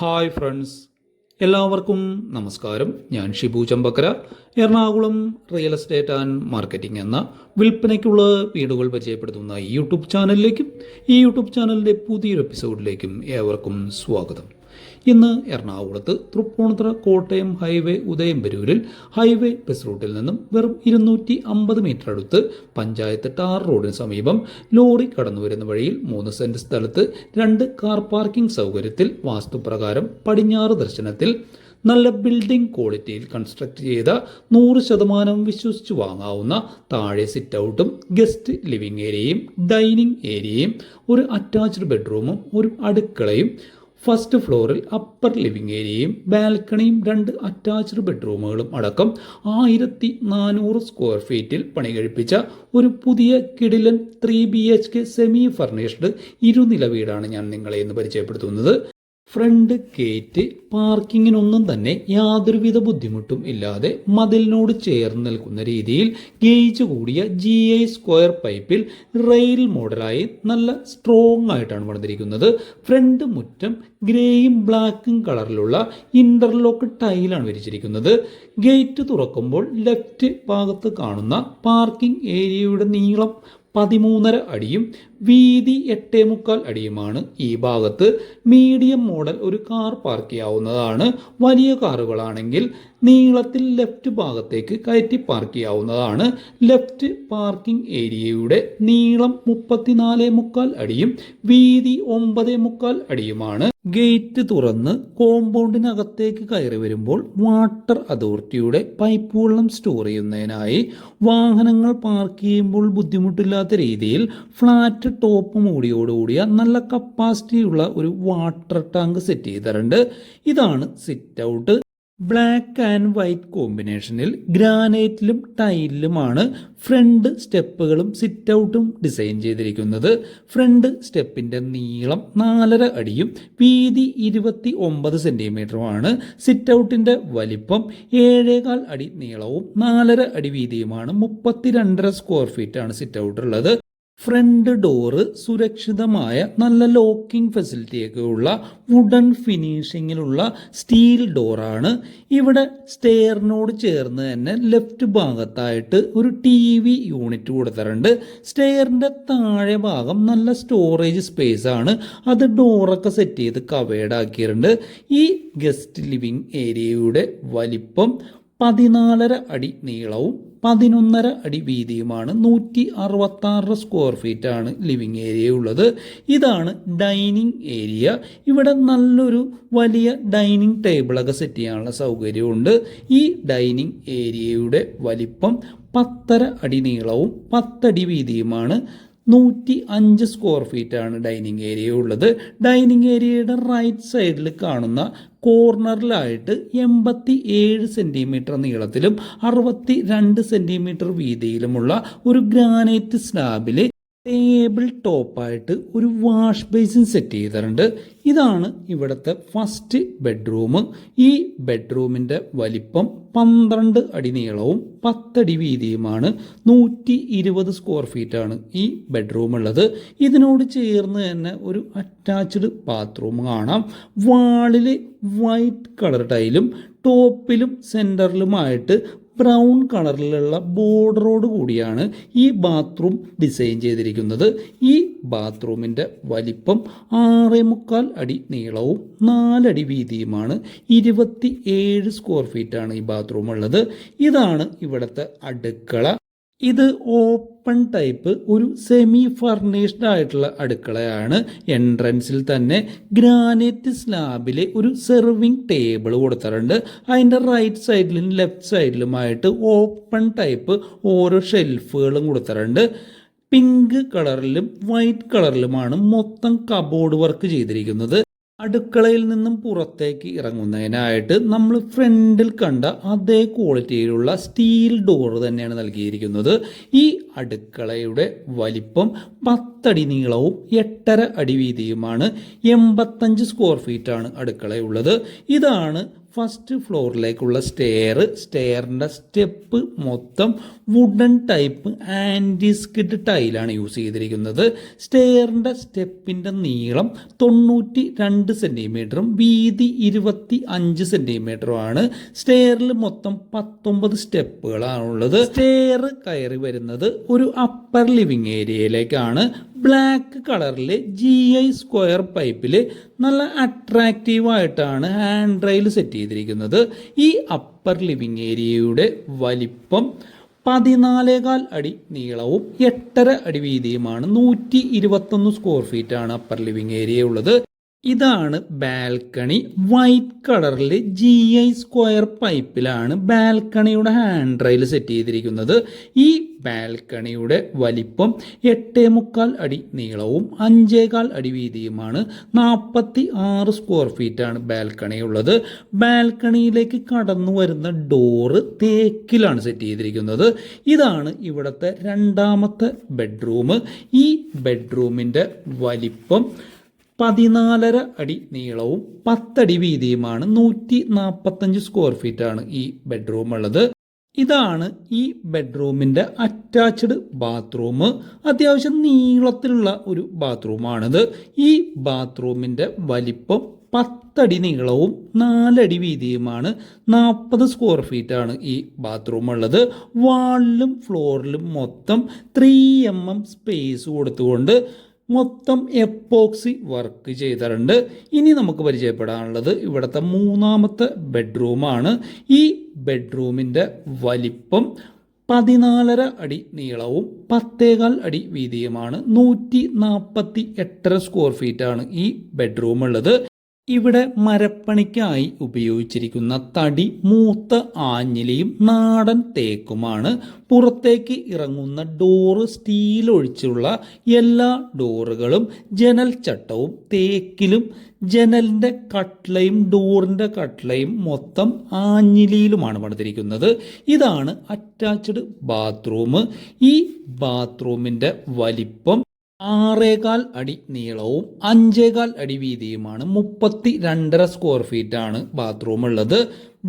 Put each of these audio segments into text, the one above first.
Hi friends എല്ലാവർക്കും നമസ്കാരം. ഞാൻ Shibu Champakkara. Ernakulam real estate and marketing എന്ന വിൽപ്പനയ്ക്കുള്ള വീടുകൾ പരിചയപ്പെടുത്തുന്ന ഈ യൂട്യൂബ് ചാനലിലേക്കും ഈ യൂട്യൂബ് ചാനലിന്റെ പുതിയൊരു എപ്പിസോഡിലേക്കും ഏവർക്കും സ്വാഗതം. ഇന്ന് എറണാകുളത്ത് തൃപ്പൂണിത്തുറ കോട്ടയം ഹൈവേ ഉദയംപരൂരിൽ ഹൈവേ ബസ് റൂട്ടിൽ നിന്നും വെറും ഇരുന്നൂറ്റി അമ്പത് മീറ്റർ അടുത്ത് പഞ്ചായത്ത് ടാർ റോഡിന് സമീപം ലോറി കടന്നു വരുന്ന വഴിയിൽ മൂന്ന് സെന്റ് സ്ഥലത്ത് രണ്ട് കാർ പാർക്കിംഗ് സൗകര്യത്തിൽ വാസ്തുപ്രകാരം പടിഞ്ഞാറ് ദർശനത്തിൽ നല്ല ബിൽഡിംഗ് ക്വാളിറ്റിയിൽ കൺസ്ട്രക്ട് ചെയ്ത നൂറ് ശതമാനം വിശ്വസിച്ച് വാങ്ങാവുന്ന താഴെ സിറ്റ് ഔട്ടും ഗസ്റ്റ് ലിവിംഗ് ഏരിയയും ഡൈനിങ് ഏരിയയും ഒരു അറ്റാച്ച്ഡ് ബെഡ്റൂമും ഒരു അടുക്കളയും ഫസ്റ്റ് ഫ്ലോറിൽ അപ്പർ ലിവിംഗ് ഏരിയയും ബാൽക്കണിയും രണ്ട് അറ്റാച്ച്ഡ് ബെഡ്റൂമുകളും അടക്കം ആയിരത്തി നാനൂറ് സ്ക്വയർ ഫീറ്റിൽ പണി കഴിപ്പിച്ച ഒരു പുതിയ കിടിലൻ three B H K semi furnished ഇരുനില വീടാണ് ഞാൻ നിങ്ങളെ ഇന്ന് പരിചയപ്പെടുത്തുന്നത്. ഫ്രണ്ട് ഗേറ്റ് പാർക്കിങ്ങിനൊന്നും തന്നെ യാതൊരുവിധ ബുദ്ധിമുട്ടും ഇല്ലാതെ മതിലിനോട് ചേർന്ന് നിൽക്കുന്ന രീതിയിൽ ഗേജ് കൂടിയ ജി ഐ സ്ക്വയർ പൈപ്പിൽ റെയിൽ മോഡലായി നല്ല സ്ട്രോങ് ആയിട്ടാണ് പണിതിരിക്കുന്നത് ഫ്രണ്ട് മുറ്റം ഗ്രേയും ബ്ലാക്കും കളറിലുള്ള ഇന്റർലോക്ക് ടൈലാണ് വിരിച്ചിരിക്കുന്നത്. ഗേറ്റ് തുറക്കുമ്പോൾ ലെഫ്റ്റ് ഭാഗത്ത് കാണുന്ന പാർക്കിംഗ് ഏരിയയുടെ നീളം പതിമൂന്നര അടിയും വീതി എട്ടേ മുക്കാൽ അടിയുമാണ് ഈ ഭാഗത്ത്. മീഡിയം മോഡൽ ഒരു കാർ പാർക്ക് ചെയ്യാവുന്നതാണ്. വലിയ കാറുകളാണെങ്കിൽ നീളത്തിൽ ലെഫ്റ്റ് ഭാഗത്തേക്ക് കയറ്റി പാർക്ക് ചെയ്യാവുന്നതാണ്. ലെഫ്റ്റ് പാർക്കിംഗ് ഏരിയയുടെ നീളം മുപ്പത്തിനാല് മുക്കാൽ അടിയും വീതി ഒമ്പതേ മുക്കാൽ അടിയുമാണ്. ഗേറ്റ് തുറന്ന് കോമ്പൗണ്ടിനകത്തേക്ക് കയറി വരുമ്പോൾ വാട്ടർ അതോറിറ്റിയുടെ പൈപ്പ് വെള്ളം സ്റ്റോർ ചെയ്യുന്നതിനായി വാഹനങ്ങൾ പാർക്ക് ചെയ്യുമ്പോൾ ബുദ്ധിമുട്ടില്ലാത്ത രീതിയിൽ ഫ്ലാറ്റ് ടോപ്പ് മൂടിയോടുകൂടിയ നല്ല കപ്പാസിറ്റിയുള്ള ഒരു വാട്ടർ ടാങ്ക് സെറ്റ് ചെയ്തിട്ടുണ്ട്. ഇതാണ് sit out black and white കോമ്പിനേഷനിൽ ഗ്രാനൈറ്റിലും ടൈലിലുമാണ് ഫ്രണ്ട് സ്റ്റെപ്പുകളും സിറ്റ് ഔട്ടും ഡിസൈൻ ചെയ്തിരിക്കുന്നത്. ഫ്രണ്ട് സ്റ്റെപ്പിന്റെ നീളം നാലര അടിയും വീതി ഇരുപത്തി ഒമ്പത് സെന്റിമീറ്ററുമാണ് സിറ്റ് ഔട്ടിന്റെ വലിപ്പം ഏഴേകാൽ അടി നീളവും നാലര അടി വീതിയുമാണ് മുപ്പത്തിരണ്ടര സ്ക്വയർ ഫീറ്റ് ആണ് സിറ്റ് ഔട്ട് ഉള്ളത്. ഫ്രണ്ട് ഡോറ് സുരക്ഷിതമായ നല്ല ലോക്കിംഗ് ഫെസിലിറ്റിയൊക്കെ ഉള്ള വുഡൻ ഫിനിഷിങ്ങിലുള്ള സ്റ്റീൽ ഡോറാണ്. ഇവിടെ സ്റ്റെയറിനോട് ചേർന്ന് തന്നെ ലെഫ്റ്റ് ഭാഗത്തായിട്ട് ഒരു ടി വി യൂണിറ്റ് കൊടുത്തിട്ടുണ്ട്. സ്റ്റെയറിന്റെ താഴെ ഭാഗം നല്ല സ്റ്റോറേജ് സ്പേസ് ആണ് അത് ഡോറൊക്കെ സെറ്റ് ചെയ്ത് കവേഡ് ആക്കിയിട്ടുണ്ട്. ഈ ഗസ്റ്റ് ലിവിംഗ് ഏരിയയുടെ വലിപ്പം പതിനാലര അടി നീളവും പതിനൊന്നര അടി വീതിയുമാണ് നൂറ്റി അറുപത്താറ് സ്ക്വയർ ഫീറ്റ് ആണ് ലിവിങ് ഏരിയ ഉള്ളത്. ഇതാണ് ഡൈനിങ് ഏരിയ ഇവിടെ നല്ലൊരു വലിയ ഡൈനിങ് ടേബിളൊക്കെ സെറ്റ് ചെയ്യാനുള്ള സൗകര്യമുണ്ട്. ഈ ഡൈനിങ് ഏരിയയുടെ വലിപ്പം പത്തര അടി നീളവും പത്തടി വീതിയുമാണ്. നൂറ്റി അഞ്ച് സ്ക്വയർ ഫീറ്റ് ആണ് ഡൈനിങ് ഏരിയ ഉള്ളത്. ഡൈനിങ് ഏരിയയുടെ റൈറ്റ് സൈഡിൽ കാണുന്ന കോർണറിലായിട്ട് എൺപത്തി ഏഴ് സെന്റിമീറ്റർ നീളത്തിലും അറുപത്തി രണ്ട് സെന്റിമീറ്റർ വീതിയിലുമുള്ള ഒരു ഗ്രാനൈറ്റ് സ്ലാബിൽ ടേബിൾ ടോപ്പായിട്ട് ഒരു വാഷ് ബേസിൻ സെറ്റ് ചെയ്തിട്ടുണ്ട്. ഇതാണ് ഇവിടുത്തെ ഫസ്റ്റ് ബെഡ്റൂം. ഈ ബെഡ്റൂമിന്റെ വലിപ്പം പന്ത്രണ്ട് അടി നീളവും പത്തടി വീതിയുമാണ്. നൂറ്റി ഇരുപത് സ്ക്വയർ ഫീറ്റാണ് ഈ ബെഡ്റൂം ഉള്ളത്. ഇതിനോട് ചേർന്ന് തന്നെ ഒരു അറ്റാച്ച്ഡ് ബാത്റൂം കാണാം. വാളിൽ വൈറ്റ് കളർ ടൈലും ടോപ്പിലും സെന്ററിലുമായിട്ട് ബ്രൗൺ കളറിലുള്ള ബോർഡറോട് കൂടിയാണ് ഈ ബാത്റൂം ഡിസൈൻ ചെയ്തിരിക്കുന്നത്. ഈ ബാത്റൂമിന്റെ വലിപ്പം ആറേ മുക്കാൽ അടി നീളവും നാലടി വീതിയുമാണ്. ഇരുപത്തി ഏഴ് സ്ക്വയർ ഫീറ്റാണ് ഈ ബാത്റൂം ഉള്ളത് ഇതാണ് ഇവിടുത്തെ അടുക്കള. ഇത് ഓപ്പൺ ടൈപ്പ് ഒരു സെമി ഫർണിഷ്ഡ് ആയിട്ടുള്ള അടുക്കളയാണ്. എൻട്രൻസിൽ തന്നെ ഗ്രാനൈറ്റ് സ്ലാബിലെ ഒരു സെർവിങ് ടേബിൾ കൊടുത്തിട്ടുണ്ട്. അതിന്റെ റൈറ്റ് സൈഡിലും ലെഫ്റ്റ് സൈഡിലുമായിട്ട് ഓപ്പൺ ടൈപ്പ് ഓരോ ഷെൽഫുകളും കൊടുത്തിട്ടുണ്ട്. പിങ്ക് കളറിലും വൈറ്റ് കളറിലുമാണ് മൊത്തം കബോർഡ് വർക്ക് ചെയ്തിരിക്കുന്നത്. അടുക്കളയിൽ നിന്നും പുറത്തേക്ക് ഇറങ്ങുന്നതിനായിട്ട് നമ്മൾ ഫ്രണ്ടിൽ കണ്ട അതേ ക്വാളിറ്റിയിലുള്ള സ്റ്റീൽ ഡോർ തന്നെയാണ് നൽകിയിരിക്കുന്നത്. ഈ അടുക്കളയുടെ വലിപ്പം പത്തടി നീളവും എട്ടര അടി വീതിയുമാണ് എൺപത്തഞ്ച് സ്ക്വയർ ഫീറ്റാണ് അടുക്കളയുള്ളത്. ഇതാണ് ഫസ്റ്റ് ഫ്ലോറിലേക്കുള്ള സ്റ്റെയർ സ്റ്റെയറിന്റെ സ്റ്റെപ്പ് മൊത്തം വുഡൻ ടൈപ്പ് ആന്റിസ്കിഡ് ടൈലാണ് യൂസ് ചെയ്തിരിക്കുന്നത്. സ്റ്റെയറിന്റെ സ്റ്റെപ്പിന്റെ നീളം തൊണ്ണൂറ്റി രണ്ട് സെന്റിമീറ്ററും വീതി ഇരുപത്തി അഞ്ച് സെന്റിമീറ്ററുമാണ് സ്റ്റെയറിൽ മൊത്തം പത്തൊമ്പത് സ്റ്റെപ്പുകളാണുള്ളത്. സ്റ്റെയർ കയറി വരുന്നത് ഒരു അപ്പർ ലിവിങ് ഏരിയയിലേക്കാണ് ബ്ലാക്ക് കളറിൽ ജി ഐ സ്ക്വയർ പൈപ്പിൽ നല്ല അട്രാക്റ്റീവായിട്ടാണ് ഹാൻഡ് റെയിൽ സെറ്റ് ചെയ്തിരിക്കുന്നത്. ഈ അപ്പർ ലിവിങ് ഏരിയയുടെ വലിപ്പം പതിനാലേകാൽ അടി നീളവും എട്ടര അടി വീതിയുമാണ്. നൂറ്റി ഇരുപത്തൊന്ന് സ്ക്വയർ ഫീറ്റ് ആണ് അപ്പർ ലിവിങ് ഏരിയ ഉള്ളത്. ഇതാണ് ബാൽക്കണി. വൈറ്റ് കളറിൽ ജി ഐ സ്ക്വയർ പൈപ്പിലാണ് ബാൽക്കണിയുടെ ഹാൻഡ് റെയിൽ സെറ്റ് ചെയ്തിരിക്കുന്നത്. ഈ ബാൽക്കണിയുടെ വലിപ്പം എട്ടേ മുക്കാൽ അടി നീളവും അഞ്ചേകാൽ അടി വീതിയുമാണ്. നാൽപ്പത്തി ആറ് സ്ക്വയർ ഫീറ്റാണ് ബാൽക്കണി ഉള്ളത് ബാൽക്കണിയിലേക്ക് കടന്നു വരുന്ന ഡോറ് തേക്കിലാണ് സെറ്റ് ചെയ്തിരിക്കുന്നത്. ഇതാണ് ഇവിടുത്തെ രണ്ടാമത്തെ ബെഡ്റൂം. ഈ ബെഡ്റൂമിന്റെ വലിപ്പം പതിനാലര അടി നീളവും പത്തടി വീതിയുമാണ് നൂറ്റി നാൽപ്പത്തഞ്ച് സ്ക്വയർ ഫീറ്റാണ് ഈ ബെഡ്റൂം ഉള്ളത്. ഇതാണ് ഈ ബെഡ്റൂമിന്റെ അറ്റാച്ച്ഡ് ബാത്റൂം അത്യാവശ്യം നീളത്തിലുള്ള ഒരു ബാത്റൂമാണിത് ഈ ബാത്റൂമിന്റെ വലിപ്പം പത്തടി നീളവും നാലടി വീതിയുമാണ്. നാൽപ്പത് സ്ക്വയർ ഫീറ്റാണ് ഈ ബാത്റൂം ഉള്ളത്. വാളിലും ഫ്ലോറിലും മൊത്തം ത്രീ എം എം സ്പേസ് കൊടുത്തുകൊണ്ട് മൊത്തം എപ്പോക്സി വർക്ക് ചെയ്തിട്ടുണ്ട്. ഇനി നമുക്ക് പരിചയപ്പെടാനുള്ളത് ഇവിടുത്തെ മൂന്നാമത്തെ ബെഡ്റൂമാണ്. ഈ ബെഡ്റൂമിന്റെ വലിപ്പം പതിനാലര അടി നീളവും പത്തേകാൽ അടി വീതിയുമാണ്. നൂറ്റി നാൽപ്പത്തി എട്ടര സ്ക്വയർ ഫീറ്റാണ് ഈ ബെഡ്റൂം ഉള്ളത് ഇവിടെ മരപ്പണിക്കായി ഉപയോഗിച്ചിരിക്കുന്ന തടി മൂത്ത ആഞ്ഞിലിയും നാടൻ തേക്കുമാണ്. പുറത്തേക്ക് ഇറങ്ങുന്ന ഡോറ് സ്റ്റീൽ ഒഴിച്ചുള്ള എല്ലാ ഡോറുകളും ജനൽ ചട്ടവും തേക്കിലും ജനലിന്റെ കട്ട്ലയും ഡോറിന്റെ കട്ട്ലയും മൊത്തം ആഞ്ഞിലിയിലുമാണ് പണിതിരിക്കുന്നത്. ഇതാണ് അറ്റാച്ച്ഡ് ബാത്റൂം ഈ ബാത്റൂമിന്റെ വലിപ്പം ആറേകാൽ അടി നീളവും അഞ്ചേകാൽ അടി വീതിയുമാണ് മുപ്പത്തി രണ്ടര സ്ക്വയർ ആണ് ബാത്റൂം ഉള്ളത്.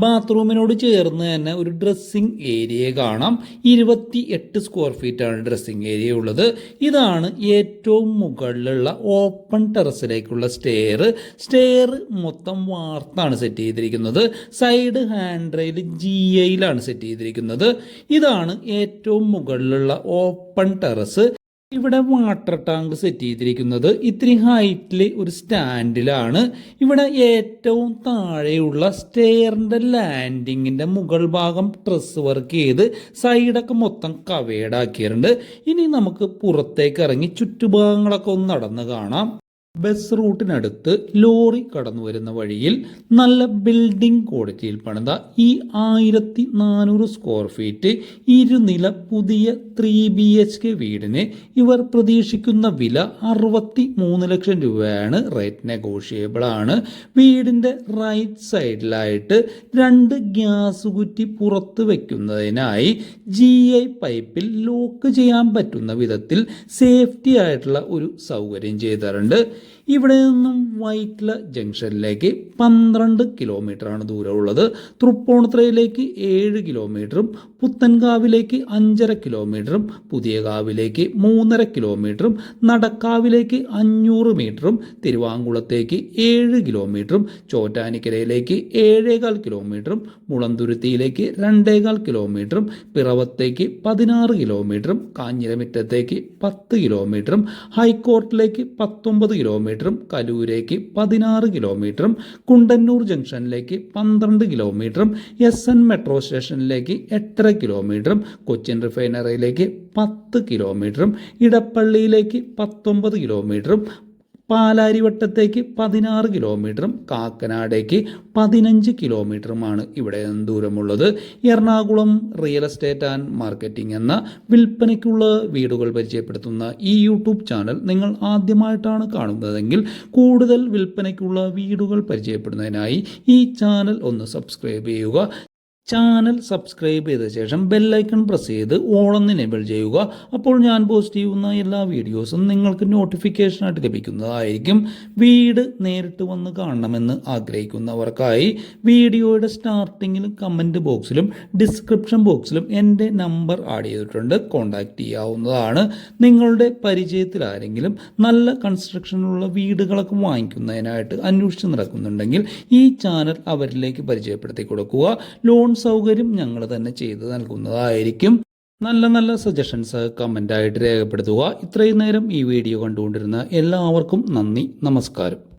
ബാത്റൂമിനോട് ചേർന്ന് തന്നെ ഒരു ഡ്രസ്സിംഗ് ഏരിയ കാണാം. ഇരുപത്തി എട്ട് സ്ക്വയർ ആണ് ഡ്രസ്സിംഗ് ഏരിയ ഉള്ളത്. ഇതാണ് ഏറ്റവും മുകളിലുള്ള ഓപ്പൺ ടെറസിലേക്കുള്ള സ്റ്റെയർ സ്റ്റെയർ മൊത്തം വാർത്താണ് സെറ്റ് ചെയ്തിരിക്കുന്നത്. സൈഡ് ഹാൻഡ് റെയിൽ ജി ഐയിലാണ് സെറ്റ് ചെയ്തിരിക്കുന്നത്. ഇതാണ് ഏറ്റവും മുകളിലുള്ള ഓപ്പൺ ടെറസ് ഇവിടെ വാട്ടർ ടാങ്ക് സെറ്റ് ചെയ്തിരിക്കുന്നത് ഇത്തിരി ഹൈറ്റിൽ ഒരു സ്റ്റാൻഡിലാണ്. ഇവിടെ ഏറ്റവും താഴെയുള്ള സ്റ്റെയറിന്റെ ലാൻഡിങ്ങിന്റെ മുകൾ ഭാഗം ട്രസ് വർക്ക് ചെയ്ത് സൈഡൊക്കെ മൊത്തം കവേഡാക്കിയിട്ടുണ്ട് ഇനി നമുക്ക് പുറത്തേക്ക് ഇറങ്ങി ചുറ്റുഭാഗങ്ങളൊക്കെ ഒന്ന് നടന്ന് കാണാം. ബസ് റൂട്ടിനടുത്ത് ലോറി കടന്നു വരുന്ന വഴിയിൽ നല്ല ബിൽഡിംഗ് ക്വാളിറ്റിയിൽ പണിത ഈ ആയിരത്തി നാനൂറ് സ്ക്വയർ ഫീറ്റ് ഇരുനില പുതിയ ത്രീ ബി എച്ച് കെ വീടിന് ഇവർ പ്രതീക്ഷിക്കുന്ന വില അറുപത്തി മൂന്ന് ലക്ഷം രൂപയാണ്. റേറ്റ് നെഗോഷിയബിൾ ആണ്. വീടിന്റെ റൈറ്റ് സൈഡിലായിട്ട് രണ്ട് ഗ്യാസ് കുറ്റി പുറത്ത് വയ്ക്കുന്നതിനായി ജി ഐ പൈപ്പിൽ ലോക്ക് ചെയ്യാൻ പറ്റുന്ന വിധത്തിൽ സേഫ്റ്റി ആയിട്ടുള്ള ഒരു സൗകര്യം ചെയ്തിട്ടുണ്ട്. ഇവിടെ നിന്നും വൈറ്റ്ല ജംഗ്ഷനിലേക്ക് പന്ത്രണ്ട് കിലോമീറ്ററാണ് ദൂരമുള്ളത്. തൃപ്പൂണിത്തുറയിലേക്ക് ഏഴ് കിലോമീറ്ററും പുത്തൻകാവിലേക്ക് അഞ്ചര കിലോമീറ്ററും പുതിയകാവിലേക്ക് മൂന്നര കിലോമീറ്ററും നടക്കാവിലേക്ക് അഞ്ഞൂറ് മീറ്ററും തിരുവാങ്കുളത്തേക്ക് ഏഴ് കിലോമീറ്ററും ചോറ്റാനിക്കരയിലേക്ക് ഏഴേകാൽ കിലോമീറ്ററും മുളന്തുരുത്തിയിലേക്ക് രണ്ടേകാൽ കിലോമീറ്ററും പിറവത്തേക്ക് പതിനാറ് കിലോമീറ്ററും കാഞ്ഞിരമിറ്റത്തേക്ക് പത്ത് കിലോമീറ്ററും ഹൈക്കോർട്ടിലേക്ക് പത്തൊമ്പത് കിലോമീറ്ററും കലൂരേക്ക് പതിനാറ് കിലോമീറ്ററും കുണ്ടന്നൂർ ജംഗ്ഷനിലേക്ക് പന്ത്രണ്ട് കിലോമീറ്ററും എസ് എൻ മെട്രോ സ്റ്റേഷനിലേക്ക് എട്ടര കിലോമീറ്ററും കൊച്ചിൻ റിഫൈനറിയിലേക്ക് പത്ത് കിലോമീറ്ററും ഇടപ്പള്ളിയിലേക്ക് പത്തൊമ്പത് കിലോമീറ്ററും പാലാരിവട്ടത്തേക്ക് പതിനാറ് കിലോമീറ്ററും കാക്കനാടേക്ക് പതിനഞ്ച് കിലോമീറ്ററുമാണ് ഇവിടെ ദൂരമുള്ളത്. Ernakulam real estate and marketing എന്ന വിൽപ്പനയ്ക്കുള്ള വീടുകൾ പരിചയപ്പെടുത്തുന്ന ഈ യൂട്യൂബ് ചാനൽ നിങ്ങൾ ആദ്യമായിട്ടാണ് കാണുന്നതെങ്കിൽ കൂടുതൽ വിൽപ്പനയ്ക്കുള്ള വീടുകൾ പരിചയപ്പെടുന്നതിനായി ഈ ചാനൽ ഒന്ന് സബ്സ്ക്രൈബ് ചെയ്യുക. ചാനൽ സബ്സ്ക്രൈബ് ചെയ്ത ശേഷം ബെല്ലൈക്കൺ പ്രസ് ചെയ്ത് ഓളെന്ന് എനേബിൾ ചെയ്യുക. അപ്പോൾ ഞാൻ പോസ്റ്റ് ചെയ്യുന്ന എല്ലാ വീഡിയോസും നിങ്ങൾക്ക് നോട്ടിഫിക്കേഷനായിട്ട് ലഭിക്കുന്നതായിരിക്കും. വീട് നേരിട്ട് വന്ന് കാണണമെന്ന് ആഗ്രഹിക്കുന്നവർക്കായി വീഡിയോയുടെ സ്റ്റാർട്ടിങ്ങിലും കമന്റ് ബോക്സിലും ഡിസ്ക്രിപ്ഷൻ ബോക്സിലും എന്റെ നമ്പർ ആഡ് ചെയ്തിട്ടുണ്ട്. കോൺടാക്റ്റ് ചെയ്യാവുന്നതാണ്. നിങ്ങളുടെ പരിചയത്തിൽ ആരെങ്കിലും നല്ല കൺസ്ട്രക്ഷനുള്ള വീടുകളൊക്കെ വാങ്ങിക്കുന്നതിനായിട്ട് അന്വേഷിച്ച് നടക്കുന്നുണ്ടെങ്കിൽ ഈ ചാനൽ അവരിലേക്ക് പരിചയപ്പെടുത്തി കൊടുക്കുക. ലോൺ സൗകര്യം ഞങ്ങൾ തന്നെ ചെയ്ത് നൽകുന്നതായിരിക്കും. നല്ല നല്ല സജഷൻസ് കമന്റായിട്ട് രേഖപ്പെടുത്തുക. ഇത്രയും നേരം ഈ വീഡിയോ കണ്ടുകൊണ്ടിരുന്ന എല്ലാവർക്കും നന്ദി. നമസ്കാരം.